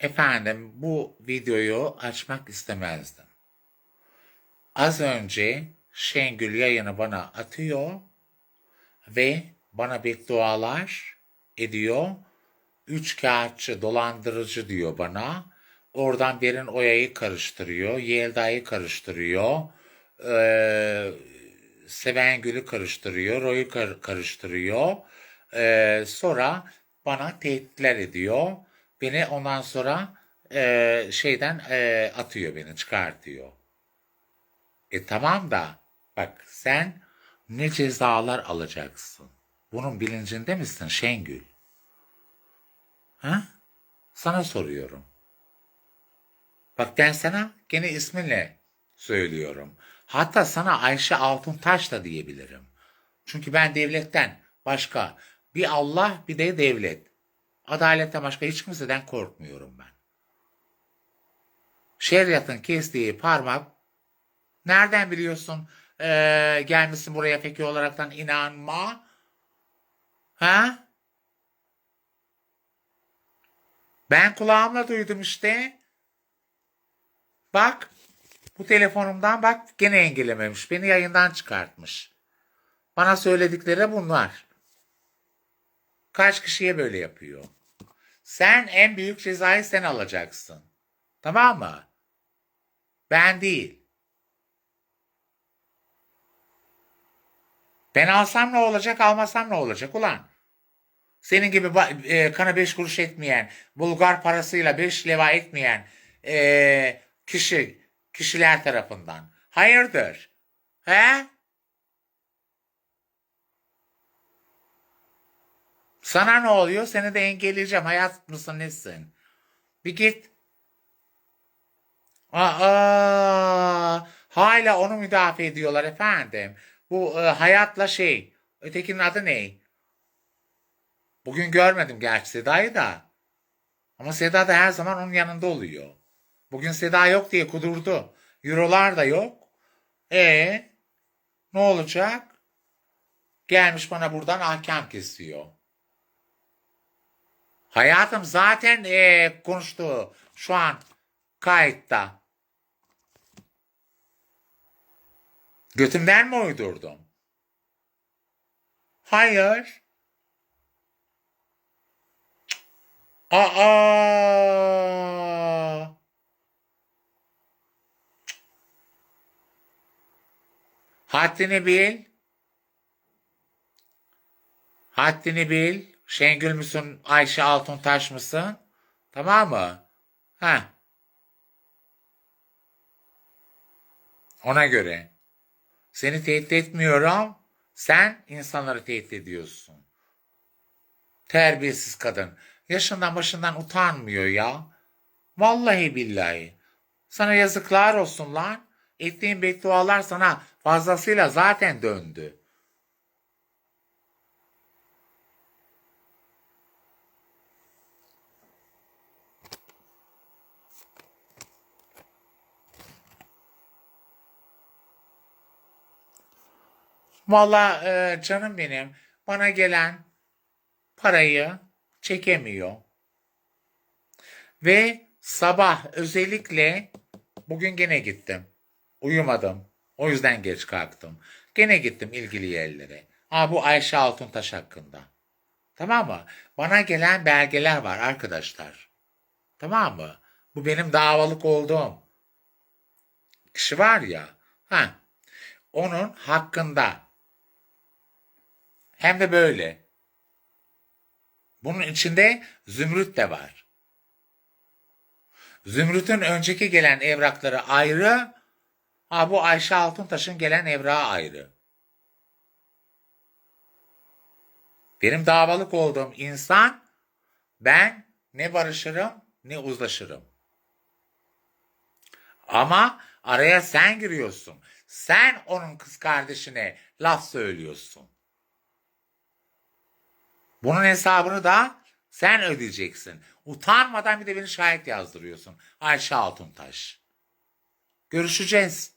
Efendim bu videoyu açmak istemezdim. Az önce Şengül yayını bana atıyor ve bana beddualar ediyor. Üç kağıtçı dolandırıcı diyor bana. Oradan Derin Oya'yı karıştırıyor. Yelda'yı karıştırıyor. Ee, Sevengül'ü karıştırıyor. Roy'u kar- karıştırıyor. Ee, sonra bana tehditler ediyor. Beni ondan sonra e, şeyden e, atıyor beni çıkartıyor. E tamam da bak sen ne cezalar alacaksın? Bunun bilincinde misin Şengül? Ha? Sana soruyorum. Bak ben sana gene isminle söylüyorum. Hatta sana Ayşe Altuntaş da diyebilirim. Çünkü ben devletten başka bir Allah bir de devlet. Adaletten başka hiç kimseden korkmuyorum ben. Şeriatın kestiği parmak nereden biliyorsun ee, gelmişsin buraya peki olaraktan inanma? Ha? Ben kulağımla duydum işte. Bak bu telefonumdan bak gene engellememiş. Beni yayından çıkartmış. Bana söyledikleri bunlar. Kaç kişiye böyle yapıyor? Sen en büyük cezayı sen alacaksın. Tamam mı? Ben değil. Ben alsam ne olacak, almasam ne olacak ulan? Senin gibi e, kana beş kuruş etmeyen, Bulgar parasıyla beş leva etmeyen e, kişi, kişiler tarafından. Hayırdır? He? Sana ne oluyor? Seni de engelleyeceğim. Hayat mısın nesin? Bir git. Aa, hala onu müdafaa ediyorlar efendim. Bu e, hayatla şey. Ötekinin adı ne? Bugün görmedim gerçi Seda'yı da. Ama Seda da her zaman onun yanında oluyor. Bugün Seda yok diye kudurdu. Eurolar da yok. E ne olacak? Gelmiş bana buradan ahkam kesiyor. Hayatım zaten e, konuştu şu an kayıtta. Götümden mi uydurdum? Hayır. Aa! Haddini bil. Haddini bil. Şengül müsün, Ayşe Altuntaş mısın? Tamam mı? Ha. Ona göre. Seni tehdit etmiyorum. Sen insanları tehdit ediyorsun. Terbiyesiz kadın. Yaşından başından utanmıyor ya. Vallahi billahi. Sana yazıklar olsun lan. Ettiğin beddualar sana fazlasıyla zaten döndü. Valla e, canım benim bana gelen parayı çekemiyor. Ve sabah özellikle bugün gene gittim. Uyumadım. O yüzden geç kalktım. Gene gittim ilgili yerlere. Ha bu Ayşe Altuntaş hakkında. Tamam mı? Bana gelen belgeler var arkadaşlar. Tamam mı? Bu benim davalık olduğum kişi var ya. Ha. Onun hakkında. Hem de böyle. Bunun içinde Zümrüt de var. Zümrüt'ün önceki gelen evrakları ayrı. Ha bu Ayşe Altuntaş'ın gelen evrağı ayrı. Benim davalık olduğum insan ben ne barışırım ne uzlaşırım. Ama araya sen giriyorsun. Sen onun kız kardeşine laf söylüyorsun. Bunun hesabını da sen ödeyeceksin. Utanmadan bir de beni şahit yazdırıyorsun. Ayşe Altuntaş. Görüşeceğiz.